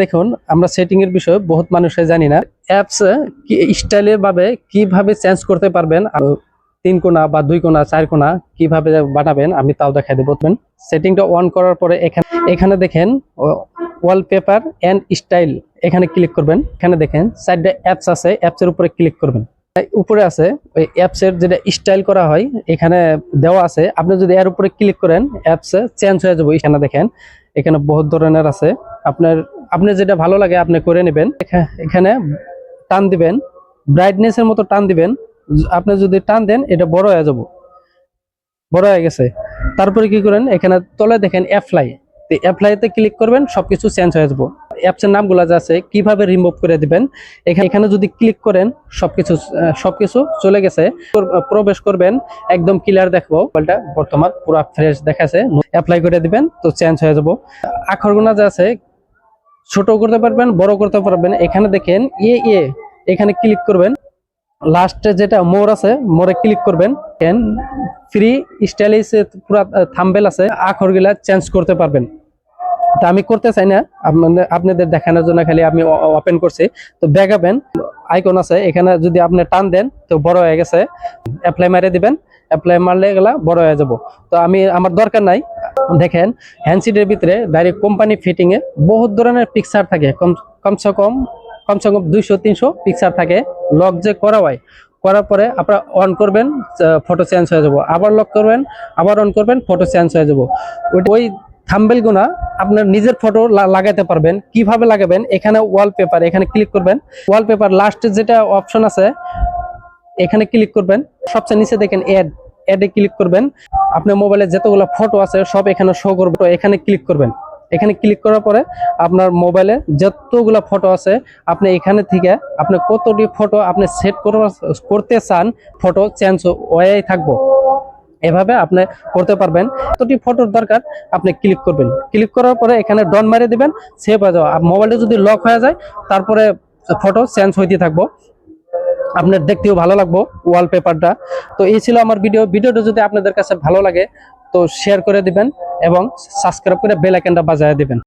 দেখুন, আমরা সেটিং এর বিষয়ে বহুত মানুষে জানি না। অ্যাপস কি স্টাইলে ভাবে কীভাবে চেঞ্জ করতে পারবেন তিন কোণা বা দুই কোণা চার কোণা কীভাবে বানাবেন, আমি তাও দেখাই দেবো। সেটিংটা অন করার পরে এখানে এখানে দেখেন ওয়ালপেপার এন্ড স্টাইল এখানে ক্লিক করবেন। এখানে দেখেন সাইডে অ্যাপস আছে অ্যাপস এর উপরে ক্লিক করবেন। উপরে আছে, ওই অ্যাপস এর যেটা স্টাইল করা হয়, এখানে দেওয়া আছে। আপনি যদি এর উপরে ক্লিক করেন অ্যাপস চেঞ্জ হয়ে যাবে। এখানে দেখেন, এখানে বহুত ধরনের আছে। আপনার আপনি যেটা ভালো লাগে আপনি করে নেবেন। এখানে টান দিবেন। ব্রাইটনেস এর মতো টান দিবেন। আপনি যদি টান দেন এটা বড় হয়ে যাব। বড় হয়ে গেছে। তারপরে কি করেন এখানে তলে দেখেন অ্যাপ্লাই অ্যাপ্লাইতে ক্লিক করবেন সবকিছু চেঞ্জ হয়ে যাব। অ্যাপসের নামগুলো যা আছে কীভাবে রিমুভ করে দিবেন? এখানে যদি ক্লিক করেন সবকিছু আহ, সবকিছু চলে গেছে। প্রবেশ করবেন একদম ক্লিয়ার দেখব। মোবাইলটা বর্তমান পুরো ফ্রেশ দেখাছে অ্যাপ্লাই করে দিবেন তো চেঞ্জ হয়ে যাব। আখরগুনা যা আছে ছোট করতে পারবেন, বড় করতে পারবেন। এখানে দেখেন, এ এ, এখানে ক্লিক করবেন। লাস্টে যেটা মোর আছে, মোরে ক্লিক করবেন। ফ্রি স্টাইলিশ পুরা থাম্বেল আছে, আখরগুলা চেঞ্জ করতে পারবেন। তা আমি করতে চাই না, আপনাদের দেখানোর জন্য খালি আমি ওপেন করছি। তো দেখাবেন আইকন আছে, এখানে যদি আপনি টান দেন, তো বড় হয়ে গেছে। অ্যাপ্লাই মারে দিবেন। অ্যাপ্লাই মারলে এগুলা বড় হয়ে যাব। তো আমি, আমার দরকার নাই। দেখেন হ্যান্ডসিটের ভিতরে ডাইরেক্ট কোম্পানি ফিটিংয়ে বহুত ধরনের পিকচার থাকে। কম, কমসে কম কমসে কম দুইশো, তিনশো পিকচার থাকে। লক যে করা হয়, করার পরে আপনারা অন করবেন ফটো চেঞ্জ হয়ে যাব। আবার লক করবেন, আবার অন করবেন ফটো চেঞ্জ হয়ে যাব। ওই থাম্বেল গুনা আপনার নিজের ফটো লাগাতে পারবেন। কীভাবে লাগাবেন? এখানে ওয়ালপেপার এখানে ক্লিক করবেন। ওয়ালপেপার লাস্টে যেটা অপশন আছে এখানে ক্লিক করবেন। সবচেয়ে নিচে দেখেন অ্যাড অ্যাডে ক্লিক করবেন। আপনার মোবাইলে যতগুলো ফটো আছে, সব এখানে শো করবে। এখানে ক্লিক করবেন। এখানে ক্লিক করার পরে আপনার মোবাইলে যতগুলো ফটো আছে, আপনি এখানে থেকে আপনি কতটি ফটো আপনি সেট করতে চান ফটো চেঞ্জ হয়ে থাকব। এভাবে আপনি করতে পারবেন। কতটি ফটোর দরকার, আপনি ক্লিক করবেন। ক্লিক করার পরে এখানে ডন মারিয়ে দিবেন। সেভ হয়ে যাওয়া মোবাইলটা যদি লক হয়ে যায়, তারপরে ফটো চেঞ্জ হইতে থাকব। আপনার দেখতেও ভালো লাগবো ওয়ালপেপারটা তো এই ছিল আমার ভিডিও ভিডিওটা যদি আপনাদের কাছে ভালো লাগে, তো শেয়ার করে দিবেন এবং সাবস্ক্রাইব করে বেল বাজায় দিবেন।